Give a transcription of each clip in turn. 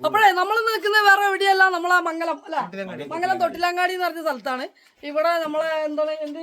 അപ്പോഴേ നമ്മൾ നിൽക്കുന്നത് വേറെ എവിടെയല്ല നമ്മളെ മംഗലം അല്ല? മംഗലം തൊട്ടിലങ്ങാടി എന്ന് പറഞ്ഞ സ്ഥലത്താണ്. ഇവിടെ നമ്മളെ എന്താണ് എന്ത്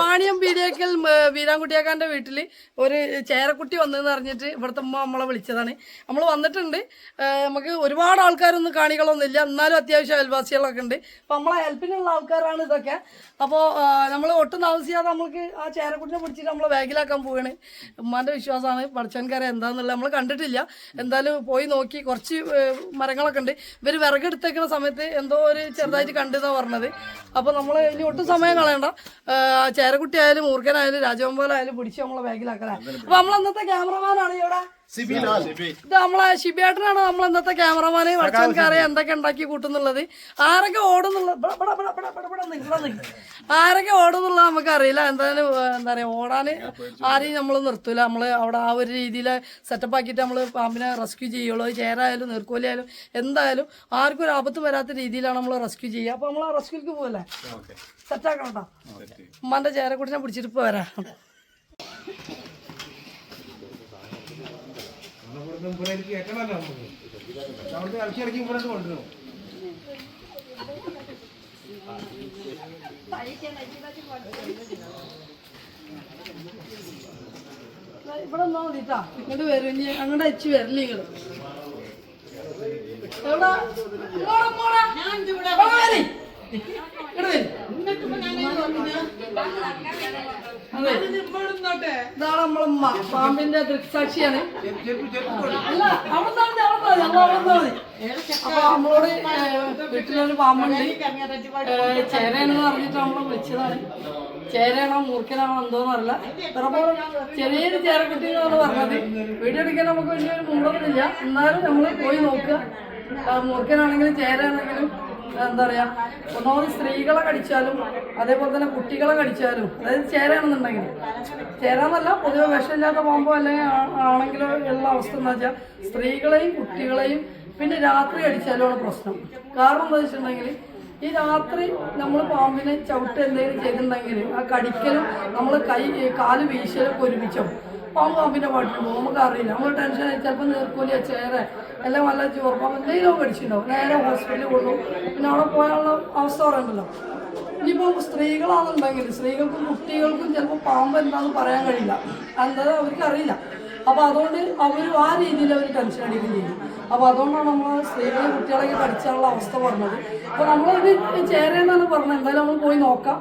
വാണിയം പീഡിയക്കൽ വീരാൻകുട്ടിയാക്കാന്റെ വീട്ടിൽ ഒരു ചേരക്കുട്ടി വന്നെന്ന് പറഞ്ഞിട്ട് ഇവിടുത്തെ ഉമ്മ നമ്മളെ വിളിച്ചതാണ്. നമ്മൾ വന്നിട്ടുണ്ട്. നമുക്ക് ഒരുപാട് ആൾക്കാരൊന്നും കാണികളൊന്നും ഇല്ല എന്നാലും അത്യാവശ്യം അയൽവാസികളൊക്കെ ഉണ്ട്. അപ്പൊ നമ്മളെ ഹെൽപ്പിനുള്ള ആൾക്കാരാണ് ഇതൊക്കെ. അപ്പോൾ നമ്മൾ ഒട്ടും താമസിയാതെ നമ്മൾക്ക് ആ ചേരക്കുട്ടിനെ പിടിച്ചിട്ട് നമ്മളെ ബാഗിലാക്കാൻ പോവുകയാണ് ഉമ്മാന്റെ വിശ്വാസമാണ്. പഠിച്ചവൻകാരെ എന്താന്നുള്ളത് നമ്മൾ കണ്ടിട്ടില്ല. എന്തായാലും പോയി നോക്കി. കുറച്ച് മരങ്ങളൊക്കെ ഉണ്ട്. ഇവർ വിറകെടുത്തേക്കുന്ന സമയത്ത് എന്തോ ഒരു ചെറുതായിട്ട് കണ്ടെന്നാണ് പറഞ്ഞത്. അപ്പോൾ നമ്മൾ ഇനി ഒട്ടും സമയം കളയണ്ട. ചേരക്കുട്ടി ആയാലും മൂർഖനായാലും രാജഗോപാലായാലും പിടിച്ച് നമ്മളെ ബാഗിലാക്കലാ. അപ്പോൾ നമ്മൾ അന്നത്തെ ക്യാമറമാനാണ് ഇവിടെ. ഇത് നമ്മളെ ഷിബിയേട്ടനാണ് നമ്മൾ ഇന്നത്തെ ക്യാമറമാന് അറിയാം എന്തൊക്കെ ഉണ്ടാക്കി കൂട്ടുന്നുള്ളത്? ആരൊക്കെ ഓടുന്നുള്ള ഇവിടെ, ഇവിടെ, ഇവിടെ, ഇവിടെ, ഇവിടെ, ഇവിടെ നിക്ക്, ഇവിടെ നിക്ക്. ആരൊക്കെ ഓടുന്നുള്ളത് നമുക്ക് അറിയില്ല എന്തായാലും എന്താ പറയാ ഓടാന് ആരെയും നമ്മൾ നിർത്തൂല. നമ്മൾ അവിടെ ആ ഒരു രീതിയിൽ സെറ്റപ്പ് ആക്കിയിട്ട് നമ്മൾ പാമ്പിനെ റെസ്ക്യൂ ചെയ്യുള്ളൂ. ചേരായാലും നീർക്കോലിയായാലും എന്തായാലും ആർക്കും ഒരു ആപത്ത് വരാത്ത രീതിയിലാണ് നമ്മൾ റെസ്ക്യൂ ചെയ്യുക. അപ്പോൾ നമ്മൾ ആ റെസ്ക്യൂക്ക് പോകല്ലേ സെറ്റാക്കണം കേട്ടോ കൂടി ഞാൻ പിടിച്ചിട്ട് ഇവിടെ നിന്നാ മതിട്ടാ ഇങ്ങോട്ട് വരും ഇനി അങ്ങോട്ട് അയച്ചു വരില്ല നിങ്ങൾ എവിടെ? ഇങ്ങോട്ട്. ഇവിടെ വരി. ഇങ്ങോട്ട് വരി. പാമ്പിന്റെ ദൃക്സാക്ഷിയാണ്. അല്ല അവിടെ അവിടെ അവിടെ. അപ്പൊ നമ്മളോട് വീട്ടിലൊരു പാമ്പുണ്ട്. ചേരയാണെന്ന് പറഞ്ഞിട്ട് നമ്മൾ വിളിച്ചതാണ്. ചേരയാണോ മൂർഖനാണോ എന്തോന്ന് അറിയില്ല. ചിലപ്പോൾ ചെറിയൊരു ചേരക്കുട്ടി എന്നാണ് പറഞ്ഞത്. വീഡിയോ എടുക്കാൻ നമുക്ക് വലിയൊരു മുമ്പൊന്നുമില്ല എന്നാലും നമ്മൾ പോയി നോക്കുക. മൂർക്കനാണെങ്കിലും ചേരയാണെങ്കിലും എന്താ പറയാ ഒന്നാമത് സ്ത്രീകളെ കടിച്ചാലും അതേപോലെ തന്നെ കുട്ടികളെ കടിച്ചാലും അതായത് ചേരാണെന്നുണ്ടെങ്കിൽ. ചേരാന്നല്ല പൊതുവെ വിഷമില്ലാത്ത പോകുമ്പോ അല്ലെങ്കിൽ ആണെങ്കിലും ഉള്ള അവസ്ഥ എന്താ വെച്ചാൽ സ്ത്രീകളെയും കുട്ടികളെയും പിന്നെ രാത്രി അടിച്ചാലുമാണ് പ്രശ്നം. കാരണം എന്താ വെച്ചിട്ടുണ്ടെങ്കിൽ ഈ രാത്രി നമ്മൾ പാമ്പിനെ ചവിട്ട് എന്തെങ്കിലും ചെയ്തിട്ടുണ്ടെങ്കിൽ ആ കടിക്കലും നമ്മൾ കൈ കാൽ വീശലൊക്കെ ഒരുമിച്ചോ പാമ്പ് പാമ്പിന്റെ പാട്ടിന് പോകും. നമുക്ക് അറിയില്ല. നമ്മൾ ടെൻഷൻ ചിലപ്പോൾ നീർക്കൂലിയ ചേര എല്ലാം വല്ല ചോർപ്പം എന്തെങ്കിലും പഠിച്ചിട്ടുണ്ടാവും നേരെ ഹോസ്പിറ്റലിൽ കൊണ്ടുപോകും. പിന്നെ അവിടെ പോയാലുള്ള അവസ്ഥ പറയുന്നുണ്ടല്ലോ ഇനിയിപ്പോൾ സ്ത്രീകളാണെന്നുണ്ടെങ്കിൽ സ്ത്രീകൾക്കും കുട്ടികൾക്കും ചിലപ്പോൾ പാമ്പ് എന്താണെന്ന് പറയാൻ കഴിയില്ല. എന്താ അവർക്ക് അറിയില്ല. അപ്പോൾ അതുകൊണ്ട് അവർ ആ രീതിയിൽ അവർ ടെൻഷൻ അടിക്കുകയും ചെയ്യും. അപ്പോൾ അതുകൊണ്ടാണ് നമ്മൾ സ്ത്രീകളെ കുട്ടികളെ പഠിച്ചാനുള്ള അവസ്ഥ പറഞ്ഞത്. അപ്പോൾ നമ്മളിത് ചേരയെന്നാണ് പറഞ്ഞത്. എന്തായാലും നമ്മൾ പോയി നോക്കാം.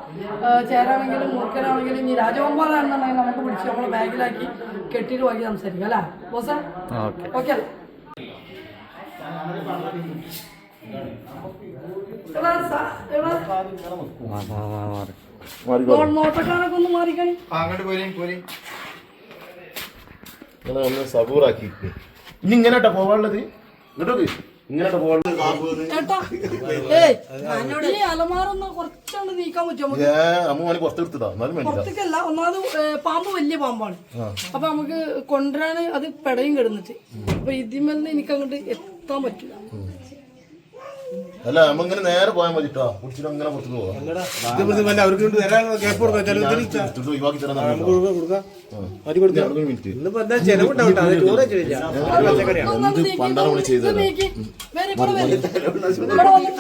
ചേരാണെങ്കിലും മുറുക്കനാണെങ്കിലും ഇനി രാജഗോപാലാണെന്നുണ്ടെങ്കിൽ നമുക്ക് പിടിച്ച് നമ്മൾ ബാഗിലാക്കി കെട്ടിയിട്ട് ബാക്കി സംസാരിക്കാം അല്ലേ? ബോസേ? ഓക്കെ. അല്ലേ നോട്ടക്കാരൊക്കെ ഒന്ന് മാറിക്കണി. അങ്ങോട്ട് പോരി പോരി. സബൂറാക്കി. ഇനി ഇങ്ങനെട്ടാ പോവാനുള്ളത് ഇങ്ങോട്ട് ഇങ്ങനെ പോവാനുള്ളത് ഏട്ടാ ഏയ് ഈ അലമാറൊന്ന് കുറച്ചൊന്ന് നീക്കാൻ പറ്റുമോ നമുക്ക്? ഏ അമ്മ മോനെ പുറത്തെടുത്തതാ എന്നാലും പുറത്തേക്കല്ല ഒന്നാമത് പാമ്പ് വലിയ പാമ്പാണ്. അപ്പൊ നമുക്ക് കൊണ്ടുവരാൻ അത് പെടയും കിടന്നിട്ട്. അപ്പൊ ഇതിമെന്ന് എനിക്ക് അങ്ങോട്ട് എത്താൻ പറ്റില്ല. അല്ല നമ്മ ഇങ്ങനെ നേരെ പോയാൽ മതി കേട്ടോ കുടിച്ചിട്ട് അങ്ങനെ പുറത്തു പോവാ. അവർക്ക് ഗ്യാപ്പ് കൊടുക്കാം ഒഴിവാക്കി മിനിറ്റ് ചോറ് വെച്ചില്ല പച്ചക്കറിയാണ് ഒന്നാമത് നീക്കി, പണ്ടാണ് വിളി ചെയ്തു ഇത് നീക്കി. വരി, ഇവിടെ വരി. ഇവിടെ വന്ന്.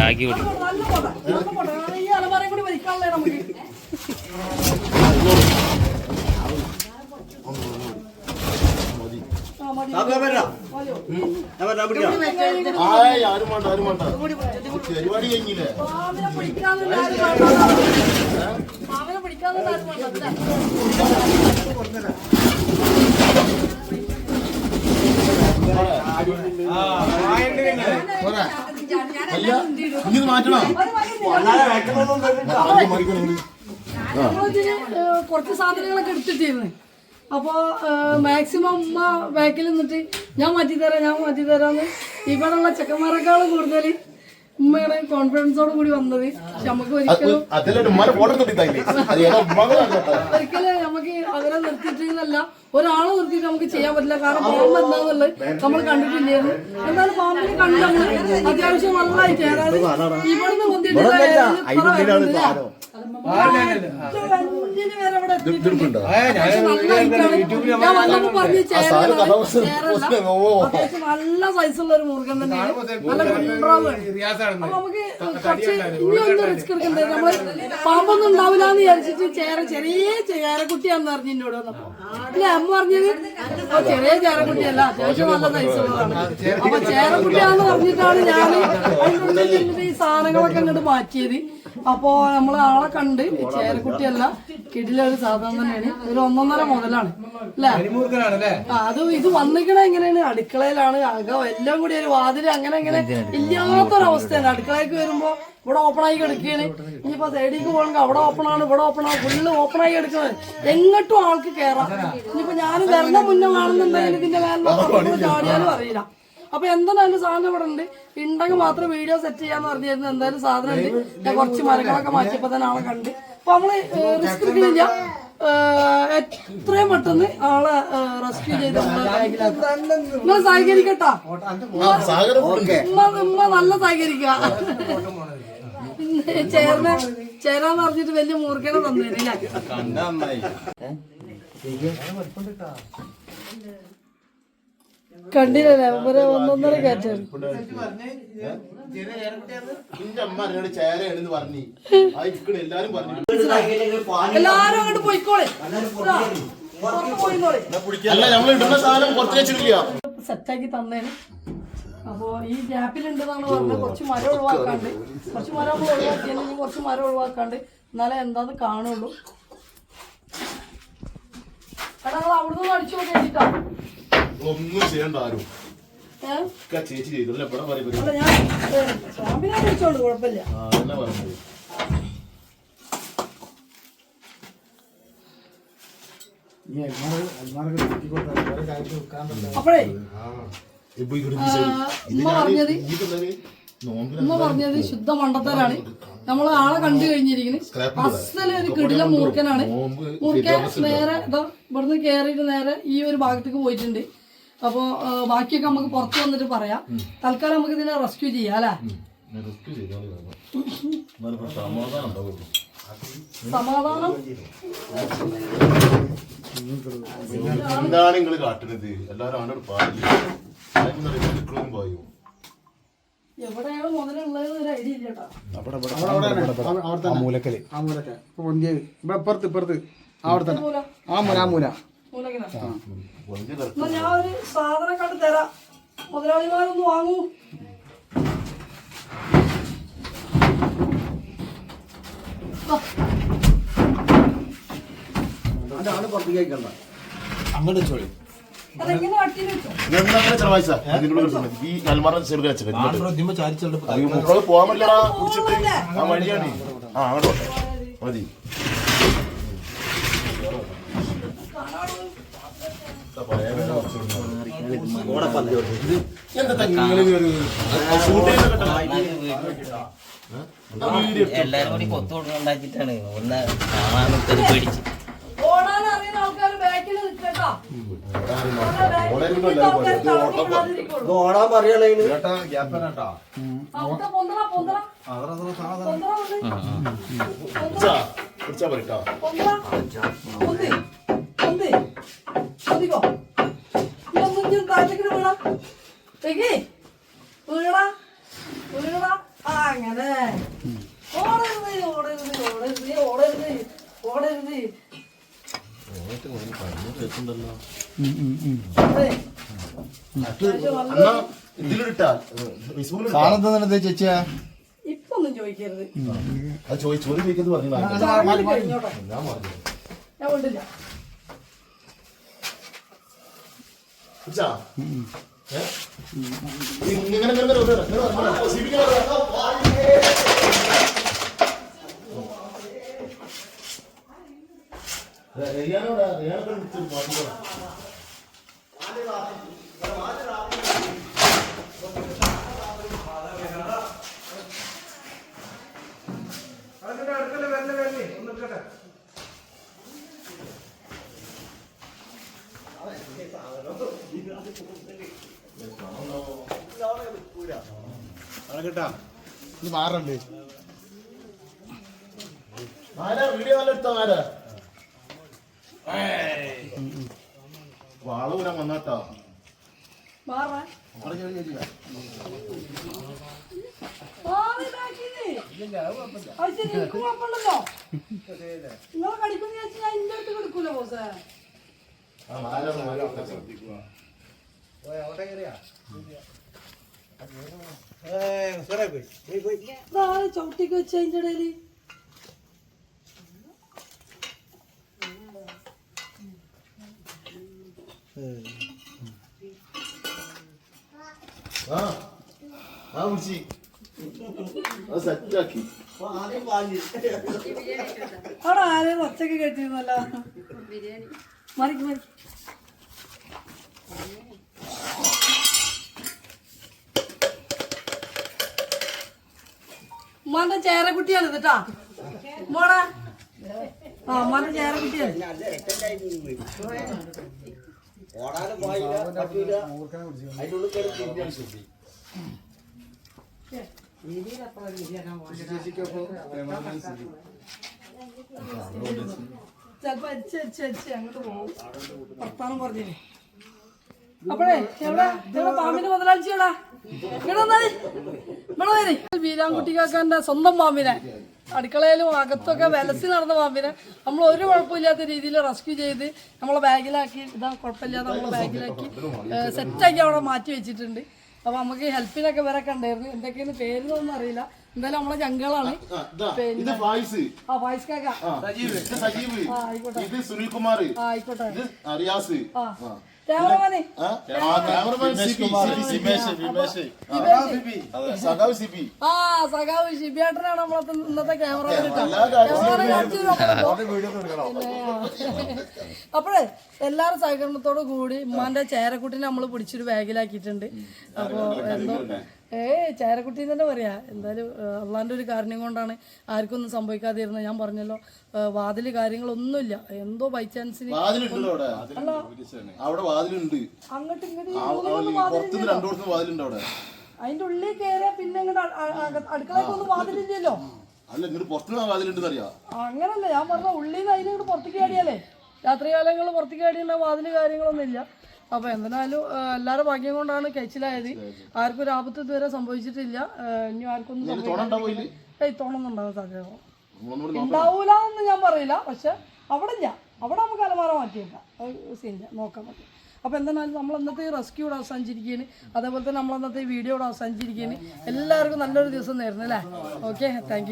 ആക്കി കൊടുക്കും നല്ല പോട്ടെ, നല്ല പോട്ടെ. കാരണം ഈ അലമാരയും കൂടി വലിക്കാനുള്ളതാണ് നമുക്ക് ആ, മതി. മതിയോ? ആയ് ആരും വേണ്ട ആരും വേണ്ട. പരിപാടി കഴിഞ്ഞില്ലേ? അല്ല ഇനി മാറ്റണം? കുറച്ച് സാധനങ്ങളൊക്കെ എടുത്തിട്ടിരുന്നു അപ്പോ മാക്സിമം ഉമ്മ ബാക്കിൽ നിന്നിട്ട് ഞാൻ മാറ്റിത്തരാം ഞാൻ മാറ്റി തരാന്ന്. ഇവിടെയുള്ള ചെക്കന്മാരെക്കാളും കൂടുതൽ ഉമ്മയുടെ കോൺഫിഡൻസോട് കൂടി വന്നത്. പക്ഷെ നമുക്ക് ഒരിക്കലും ഒരിക്കലും നമുക്ക് അവരെ നിർത്തിയിട്ടില്ല ഒരാളെ നിർത്തിയിട്ട് നമുക്ക് ചെയ്യാൻ പറ്റില്ല. കാരണം പാമ്പ് എന്താന്നുള്ളത് നമ്മൾ കണ്ടിട്ടില്ലായിരുന്നു. എന്നാലും പാമ്പിനെ കണ്ടു നമ്മൾ അത്യാവശ്യം നല്ലതായിട്ട് അതായത് ഇവിടുന്ന് കൊണ്ടിട്ട് നല്ല സൈസുള്ള ഒരു മുറുകൻ തന്നെയാണ്. നമുക്ക് കുറച്ച് ഇനി റിസ്ക് എടുക്കണ്ടേ? നമ്മൾ പാമ്പൊന്നും ഉണ്ടാവില്ല എന്ന് വിചാരിച്ചിട്ട് ചേര ചെറിയ ചേരക്കുട്ടിയാന്ന് പറഞ്ഞു എന്നോട് വന്നപ്പോ. അല്ല അമ്മ പറഞ്ഞത് "ഓ, ചെറിയ ചേരക്കുട്ടിയല്ല അത്യാവശ്യം നല്ല സൈസുള്ളതാണ് അപ്പൊ ചേരക്കുട്ടിയാന്ന് പറഞ്ഞിട്ടാണ് ഞാൻ ഈ സാധനങ്ങളൊക്കെ അങ്ങോട്ട് മാറ്റിയത്. അപ്പോ നമ്മൾ ആളെ കണ്ട് ചേരക്കുട്ടിയല്ല കിടിലൊരു സാധനം തന്നെയാണ്. ഒരു ഒന്നൊന്നര മുതലാണ്. അല്ലേ? അത് ഇത് വന്നിക്കണ എങ്ങനെയാണ്? അടുക്കളയിലാണ്. അകം എല്ലാം കൂടി ഒരു വാതിൽ അങ്ങനെ അങ്ങനെ ഇല്ലാത്തൊരവസ്ഥയാണ്. അടുക്കളയ്ക്ക് വരുമ്പോ ഇവിടെ ഓപ്പൺ ആയി കിടക്കുകയാണ്. ഇനിയിപ്പോ സൈഡിലേക്ക് പോകണമെങ്കിൽ അവിടെ ഓപ്പൺ ആണ് ഇവിടെ ഓപ്പൺ ആണ്. ഫുള്ള് ഓപ്പൺ ആയി കിടക്കുന്നത്. എങ്ങോട്ടും ആൾക്ക് കയറാം ഇനിയിപ്പോ ഞാൻ വരണ മുന്നേ കാണുന്നുണ്ടെങ്കിൽ ഇതിന്റെ മേലെ ചാടിയാലും അറിയില്ല. അപ്പൊ എന്തായാലും സാധനം ഇവിടെ ഉണ്ട്. ഉണ്ടെങ്കിൽ മാത്രം വീഡിയോ സെറ്റ് ചെയ്യാന്ന് പറഞ്ഞിരുന്നു. എന്തായാലും സാധനം ഉണ്ട്. ഞാൻ കുറച്ച് മരങ്ങളൊക്കെ മാറ്റിയപ്പോ തന്നെ ആളെ കണ്ട്. അപ്പൊ നമ്മൾ റിസ്ക് എടുക്കുന്നില്ല. ഏഹ് എത്രയും പെട്ടെന്ന് ആളെ റെസ്ക്യൂ ചെയ്ത് നിങ്ങൾ സഹകരിക്കട്ടാ? സാഗരം ഉമ്മ നല്ല സഹകരിക്ക. ചേർന്ന ചേരാന്ന് പറഞ്ഞിട്ട് വലിയ മൂർക്കനെ തന്നേരില്ല കണ്ടില്ലല്ലേ ഒരു ഒന്നൊന്നര കയറ്റാണ് എല്ലാരും അങ്ങോട്ട് പോയിക്കോളെ. അല്ല നമ്മൾ ഇടുന്ന സാധനം പുറത്ത് വെച്ചിട്ടില്ല. സെറ്റാക്കി തന്നേന്. അപ്പോ ഈ ഗ്യാപ്പിലുണ്ടെന്നാണ് പറഞ്ഞത്. കുറച്ച് മരം ഒഴിവാക്കാണ്ട്. കുറച്ച് മരം നമ്മൾ ഒഴിവാക്കിയാൽ കുറച്ച് മരം ഒഴിവാക്കാണ്ട് എന്നാലേ എന്താന്ന് കാണുള്ളൂ. നിങ്ങൾ അവിടുന്ന് അടിച്ചു നോക്കിയിട്ടാ ഒന്നും ചെയ്യണ്ട ആരും. ചേച്ചി ചെയ്തു. അല്ല ഇവിടെ പറയുന്നത് ആ എന്നാ പറഞ്ഞത് അപ്പോഴേ ഉമ്മ ശുദ്ധ മണ്ടത്തരാണ്. നമ്മൾ ആളെ കണ്ടു കഴിഞ്ഞിരിക്കുന്നത് അസല ഒരു കിടില മൂർക്കനാണ് മൂർക്കൻ നേരെ ഇതാ ഇവിടുന്ന് കയറിയിട്ട് നേരെ ഈ ഒരു ഭാഗത്തേക്ക് പോയിട്ടുണ്ട്. അപ്പോ ആ, ബാക്കിയൊക്കെ നമുക്ക് പുറത്ത് വന്നിട്ട് പറയാം. തൽക്കാലം നമുക്ക് ഇതിനെ റെസ്ക്യൂ ചെയ്യാം അല്ലേ? സമാധാനം എന്താണ് നിങ്ങൾ കാട്ടുന്നത് എല്ലാരും അവനോട് പോയോ എവിടെയാണ് മുതലുള്ളത് ഒരു ഐഡിയ ഇല്ല കേട്ടോ. ആ ഇവിടെ ഇപ്പുറത്ത് ഇപ്പുറത്ത് അവിടെ തന്നെ. മൂല. ആ മൂല ആ മൂല. മൂലക്കിനാ. എന്നാ ഞാൻ ഒരു സാധനം കണ്ട് തരാം. മുതലാളിമാരൊന്ന് വാങ്ങൂ. അങ്ങോട്ട് ചോളി അതെങ്ങനെ കട്ടി വെച്ചോ? പറ്റില്ലടാ കുടിച്ചിട്ട്. ആ വഴിയാണ്. ആ അങ്ങോട്ട് മതി എന്താ നിങ്ങൾ ഷൂട്ട് എല്ലാരും കൂടി കൊത്തു കൊടുക്കണ്ടാച്ചിട്ടാണ് ഒന്ന് കാണാൻ പേടിച്ച് ഓടാൻ പറയണേ ഉണ്ട്. കുടിച്ചാ പറയട്ടോ താഴത്തേക്ക് വീണ? തെങ്ങി വീണ? വീണ? ആ അങ്ങനെ. ഓടരുത് ഓടരുത് ഓടരുത് ഓടരുത് ഓടരുത്. കാണുന്നത് ചേച്ചിയാ ഇപ്പൊ ഒന്നും ചോദിക്കരുത്. ചോദിക്കുന്നത് പറഞ്ഞു ഞാൻ പറഞ്ഞു ഞാൻ വിടില്ല കുടിച്ചാ ഏ? ഇങ്ങനെ ഇങ്ങനെ ഇങ്ങനെ വരൂ, ഇങ്ങനെ വരൂ, ഇങ്ങനെ വരൂ. സിബിക്ക് വരൂ. ആ, വാ. റെ- റിയാനോടാ, റിയാനൊക്കെ വിളിച്ച് മാറ്റിക്കോളാം. കേട്ടാ ഇത് മാറണ്ട്? ആരാ വീഡിയോ നല്ല എടുത്തോ ആരാ വാളൂരാൻ വന്നാട്ടാ. നിങ്ങൾ കടിക്കുന്ന വിചാരിച്ച് ഞാൻ അടുത്ത് കൊടുക്കൂല ബോസേ? ചവിട്ടിക്ക് വെച്ച അതിന്റെ ഇടയിൽ? ആ ആ വിളിച്ചി അത് സെറ്റാക്കി. അവിടെ ആരെയും ഒച്ചക്ക് കേട്ടിരുന്നല്ലോ. മറിക്ക് മറിക്ക്. ഉമ്മാന്റെ ചേരക്കുട്ടിയാണ് കേട്ടാ മോടാ ആ ഉമ്മാന്റെ ചേരക്കുട്ടിയാണ് ചെലപ്പോ അരിച്ച് അരിച്ച് അരിച്ച് അങ്ങോട്ട് പോകും. വർത്താനം പറഞ്ഞില്ലേ? അപ്പോഴേ എവിടെ? എവിടെ? പാമ്പിന്റെ മുതലാളിച്ചടാ ഇവിടെ വന്നാൽ ഇവിടെ വരെ വീരാൻകുട്ടിക്കാക്കാന്റെ സ്വന്തം പാമ്പിനെ അടുക്കളയിലും അകത്തൊക്കെ വിലസി നടന്ന പാമ്പിനെ നമ്മൾ ഒരു കുഴപ്പമില്ലാത്ത രീതിയിൽ റെസ്ക്യൂ ചെയ്ത് നമ്മളെ ബാഗിലാക്കി. ഇതാ കുഴപ്പമില്ലാതെ നമ്മളെ ബാഗിലാക്കി സെറ്റാക്കി അവിടെ മാറ്റി വെച്ചിട്ടുണ്ട്. അപ്പൊ നമുക്ക് ഹെൽപ്പിനൊക്കെ വരെ ഉണ്ടായിരുന്നു എന്തൊക്കെയാണ് പേരുന്നൊന്നും അറിയില്ല. എന്തായാലും നമ്മളെ ജംഗളാണ് ഇതാ, ഫായിസ്. ആ ഫായിസ് കാക്ക. ഇത് സജീവ് ഇത് സുനിൽ കുമാർ ആ ആയിക്കോട്ടെ. ഇത് റിയാസ്. ആ. സഖാവ് സിബി. സഖാവ് ഷിബിയാട്ടനാണ് നമ്മളെ ഇന്നത്തെ ക്യാമറ അപ്പോഴേ എല്ലാവരും സഹകരണത്തോടു കൂടി ഉമ്മാന്റെ ചേരക്കുട്ടിനെ നമ്മൾ പിടിച്ചൊരു ബാഗിലാക്കിയിട്ടുണ്ട്. അപ്പോ എന്തോ ഏ ചേരക്കുട്ടി തന്നെ പറയാ. എന്തായാലും അള്ളാന്റെ ഒരു കാരണം കൊണ്ടാണ് ആർക്കും ഒന്നും സംഭവിക്കാതിരുന്നത്. ഞാൻ പറഞ്ഞല്ലോ വാതിൽ കാര്യങ്ങളൊന്നുമില്ല. എന്തോ ബൈ ചാൻസിന് അങ്ങോട്ട് ഇങ്ങോട്ട് അതിന്റെ ഉള്ളിൽ കയറിയാ പിന്നെ ഇങ്ങോട്ട് അടുക്കളക്കൊന്നും വാതിലില്ലല്ലോ. അല്ല ഇങ്ങോട്ട് പുറത്തുനിന്ന് വാതിലുണ്ടെന്ന് അറിയാം. അങ്ങനല്ല ഞാൻ പറഞ്ഞ ഉള്ളിൽ നിന്ന് അതിന് പുറത്തേക്ക് ആടിയാലേ രാത്രി കാലങ്ങളിൽ പുറത്തേക്ക് ചാടിയുണ്ട വാതിൽ കാര്യങ്ങളൊന്നും ഇല്ല അപ്പൊ എന്തായാലും എല്ലാവരുടെ ഭാഗ്യം കൊണ്ടാണ് കഴിച്ചിലായത്. ആർക്കും ഒരു ആപത്ത് ഇതുവരെ സംഭവിച്ചിട്ടില്ല. ഇനി ആർക്കൊന്നും സാധ്യത നോക്കാം. ഉണ്ടാവൂല എന്ന് ഞാൻ പറയില്ല. പക്ഷെ അവിടെ ഇല്ല. അവിടെ നമുക്ക് അലമാര മാറ്റിയേക്കാം. സീനില്ല. നോക്കാൻ പറ്റും അപ്പോൾ എന്തായാലും നമ്മൾ അന്നത്തെ റെസ്ക്യൂ ഇവിടെ അവസാനിച്ചിരിക്കുകയാണ്. അതേപോലെ തന്നെ നമ്മൾ അന്നത്തെ വീഡിയോ ഇവിടെ അവസാനിച്ചിരിക്കുകയാണ്. എല്ലാവർക്കും നല്ലൊരു ദിവസം നേരുന്നു അല്ലേ? Okay thank